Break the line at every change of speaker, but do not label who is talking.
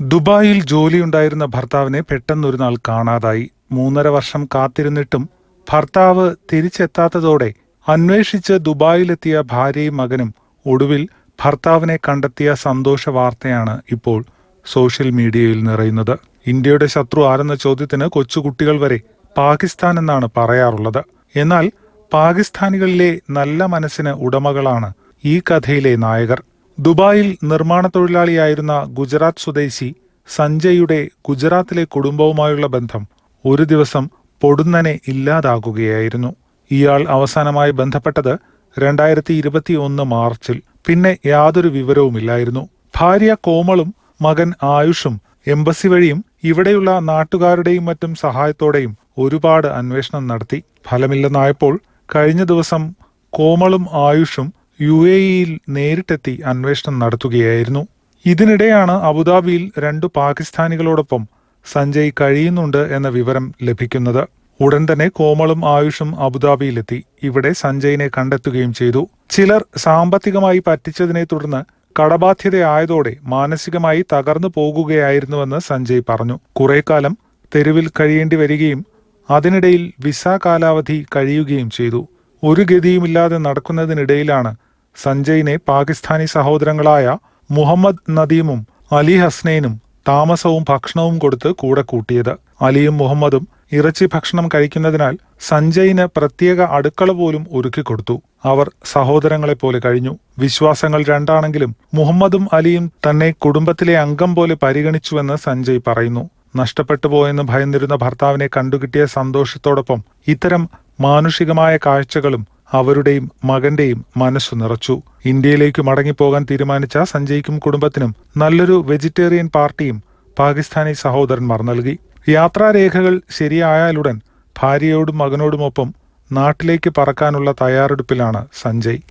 ദുബായിൽ ജോലിയുണ്ടായിരുന്ന ഭർത്താവിനെ പെട്ടെന്നൊരു നാൾ കാണാതായി. മൂന്നര വർഷം കാത്തിരുന്നിട്ടും ഭർത്താവ് തിരിച്ചെത്താത്തതോടെ അന്വേഷിച്ച് ദുബായിലെത്തിയ ഭാര്യയും മകനും ഒടുവിൽ ഭർത്താവിനെ കണ്ടെത്തിയ സന്തോഷ വാർത്തയാണ് ഇപ്പോൾ സോഷ്യൽ മീഡിയയിൽ നിറയുന്നത്. ഇന്ത്യയുടെ ശത്രു ആരെന്ന ചോദ്യത്തിന് കൊച്ചുകുട്ടികൾ വരെ പാകിസ്ഥാൻ എന്നാണ് പറയാറുള്ളത്. എന്നാൽ പാകിസ്ഥാനികളിലെ നല്ല മനസ്സിന് ഉടമകളാണ് ഈ കഥയിലെ നായകർ. ദുബായിൽ നിർമ്മാണ തൊഴിലാളിയായിരുന്ന ഗുജറാത്ത് സ്വദേശി സഞ്ജയുടെ ഗുജറാത്തിലെ കുടുംബവുമായുള്ള ബന്ധം ഒരു ദിവസം പൊടുന്നനെ ഇല്ലാതാകുകയായിരുന്നു. ഇയാൾ അവസാനമായി ബന്ധപ്പെട്ടത് രണ്ടായിരത്തി ഇരുപത്തി ഒന്ന് മാർച്ചിൽ. പിന്നെ യാതൊരു വിവരവുമില്ലായിരുന്നു. ഭാര്യ കോമളും മകൻ ആയുഷും എംബസി വഴിയും ഇവിടെയുള്ള നാട്ടുകാരുടെയും മറ്റും സഹായത്തോടെയും ഒരുപാട് അന്വേഷണം നടത്തി. ഫലമില്ലെന്നായപ്പോൾ കഴിഞ്ഞ ദിവസം കോമളും ആയുഷും യു എ ഇയിൽ നേരിട്ടെത്തി അന്വേഷണം നടത്തുകയായിരുന്നു. ഇതിനിടെയാണ് അബുദാബിയിൽ രണ്ടു പാകിസ്ഥാനികളോടൊപ്പം സഞ്ജയ് കഴിയുന്നുണ്ട് എന്ന വിവരം ലഭിക്കുന്നത്. ഉടൻ തന്നെ കോമളും ആയുഷും അബുദാബിയിലെത്തി. ഇവിടെ സഞ്ജയിനെ കണ്ടെത്തുകയും ചെയ്തു. ചിലർ സാമ്പത്തികമായി പറ്റിച്ചതിനെ തുടർന്ന് കടബാധ്യതയായതോടെ മാനസികമായി തകർന്നു പോകുകയായിരുന്നുവെന്ന് സഞ്ജയ് പറഞ്ഞു. കുറെ കാലം തെരുവിൽ കഴിയേണ്ടി വരികയും അതിനിടയിൽ വിസ കാലാവധി കഴിയുകയും ചെയ്തു. ഒരു ഗതിയുമില്ലാതെ നടക്കുന്നതിനിടയിലാണ് സഞ്ജയിനെ പാകിസ്ഥാനി സഹോദരങ്ങളായ മുഹമ്മദ് നദീമും അലി ഹസ്നൈനും താമസവും ഭക്ഷണവും കൊടുത്ത് കൂടെ കൂട്ടിയത്. അലിയും മുഹമ്മദും ഇറച്ചി ഭക്ഷണം കഴിക്കുന്നതിനാൽ സഞ്ജയിന് പ്രത്യേക അടുക്കള പോലും ഒരുക്കിക്കൊടുത്തു അവർ സഹോദരങ്ങളെ പോലെ കഴിഞ്ഞു. വിശ്വാസങ്ങൾ രണ്ടാണെങ്കിലും മുഹമ്മദും അലിയും തന്നെ കുടുംബത്തിലെ അംഗം പോലെ പരിഗണിച്ചുവെന്ന് സഞ്ജയ് പറയുന്നു. നഷ്ടപ്പെട്ടു പോയെന്ന് ഭയന്നിരുന്ന ഭർത്താവിനെ കണ്ടുകിട്ടിയ സന്തോഷത്തോടൊപ്പം ഇത്തരം മാനുഷികമായ കാഴ്ചകളും അവരുടെയും മകന്റെയും മനസ്സു നിറച്ചു. ഇന്ത്യയിലേക്ക് മടങ്ങിപ്പോകാൻ തീരുമാനിച്ച സഞ്ജയ്ക്കും കുടുംബത്തിനും നല്ലൊരു വെജിറ്റേറിയൻ പാർട്ടിയും പാകിസ്ഥാനി സഹോദരന്മാർ നൽകി. യാത്രാരേഖകൾ ശരിയായാലുടൻ ഭാര്യയോടും മകനോടുമൊപ്പം നാട്ടിലേക്ക് പറക്കാനുള്ള തയ്യാറെടുപ്പിലാണ് സഞ്ജയ്.